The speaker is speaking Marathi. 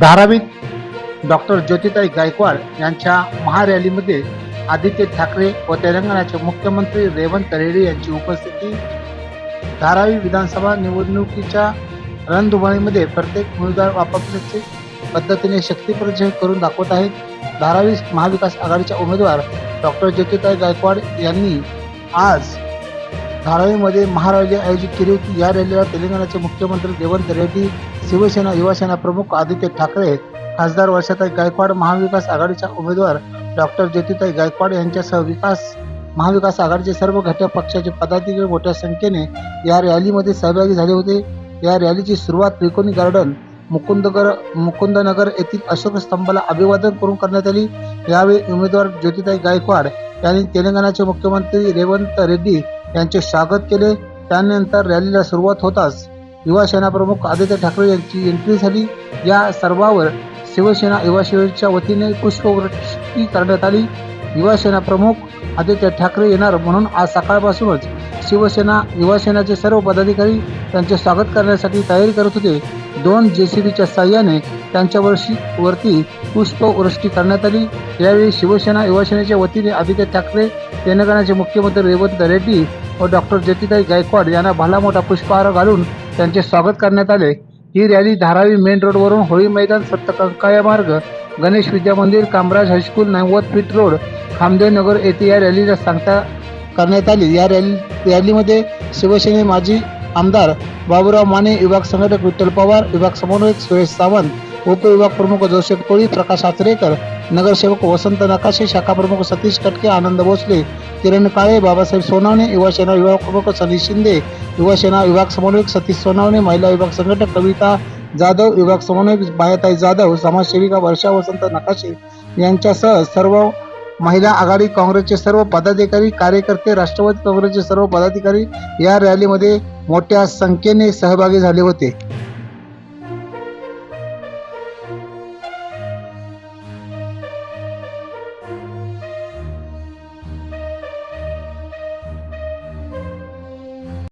धारावीत डॉक्टर ज्योतिताई गायकवाड यांच्या महारॅलीमध्ये आदित्य ठाकरे व तेलंगणाचे मुख्यमंत्री रेवंत रेड्डी यांची उपस्थिती. धारावी विधानसभा निवडणुकीच्या रणधुमाळीमध्ये प्रत्येक उमेदवार वापरण्याचे पद्धतीने शक्तीप्रदर्शन करून दाखवत आहेत. धारावी महाविकास आघाडीच्या उमेदवार डॉक्टर ज्योतिताई गायकवाड यांनी आज धारावीमध्ये महारॅली आयोजित केली होती. या रॅलीला तेलंगणाचे मुख्यमंत्री रेवंत रेड्डी शिवसेना युवासेना प्रमुख आदित्य ठाकरे खासदार वर्षाताई गायकवाड महाविकास आघाडीच्या उमेदवार डॉक्टर ज्योतिताई गायकवाड यांच्यासह विकास महाविकास आघाडीचे सर्व घटक पक्षाचे पदाधिकारी मोठ्या संख्येने या रॅलीमध्ये सहभागी झाले होते. या रॅलीची सुरुवात त्रिकोणी गार्डन मुकुंदगर मुकुंदनगर येथील अशोक स्तंभाला अभिवादन करून करण्यात आली. यावेळी उमेदवार ज्योतिताई गायकवाड यांनी तेलंगणाचे मुख्यमंत्री रेवंत रेड्डी यांचे स्वागत केले. त्यानंतर रॅलीला सुरुवात होताच युवा सेनाप्रमुख आदित्य ठाकरे यांची एंट्री झाली. या सर्वावर शिवसेना युवा सेनेच्या वतीने पुष्पवृष्टी करण्यात आली. युवा सेना प्रमुख आदित्य ठाकरे येणार म्हणून आज सकाळपासूनच शिवसेना युवासेनाचे सर्व पदाधिकारी त्यांचे स्वागत करण्यासाठी तयारी करत होते. दोन जे सी बीच्या साह्याने त्यांच्यावरशी वरती पुष्पवृष्टी करण्यात आली. यावेळी शिवसेना युवासेनेच्या वतीने आदित्य ठाकरे तेलंगणाचे मुख्यमंत्री रेवंत रेड्डी व डॉक्टर ज्योतिताई गायकवाड यांना भला मोठा पुष्पहार घालून त्यांचे स्वागत करण्यात आले. ही रॅली धारावी मेन रोडवरून होळी मैदान सप्तकंकाया मार्ग गणेश विद्या मंदिर कामराज हायस्कूल नव्वद फीट रोड खामदेव नगर येथे या रॅलीला सांगता करण्यात आली. या रॅली रॅलीमध्ये शिवसेने माजी आमदार बाबूराव माने विभाग संघटक विठ्ठल पवार विभाग समन्वयक सुरेश सावंत उपविभाग प्रमुख जोसेफ कोळी प्रकाश आचरेकर नगरसेवक वसंत नकाशे शाखा प्रमुख सतीश कटके आनंद भोसले किरण काळे बाबासाहेब सोनावणे युवासेना विभाग प्रमुख सनी शिंदे युवासेना विभाग समन्वयक सतीश सोनावणे महिला विभाग संघटक कविता जाधव विभाग समन्वयक बायाताई जाधव समाजसेविका वर्षा वसंत नकाशे यांच्यासह सर्व महिला आघाडी काँग्रेसचे सर्व पदाधिकारी कार्यकर्ते राष्ट्रवादी काँग्रेसचे सर्व पदाधिकारी या रॅलीमध्ये मोठ्या संख्येने सहभागी झाले होते.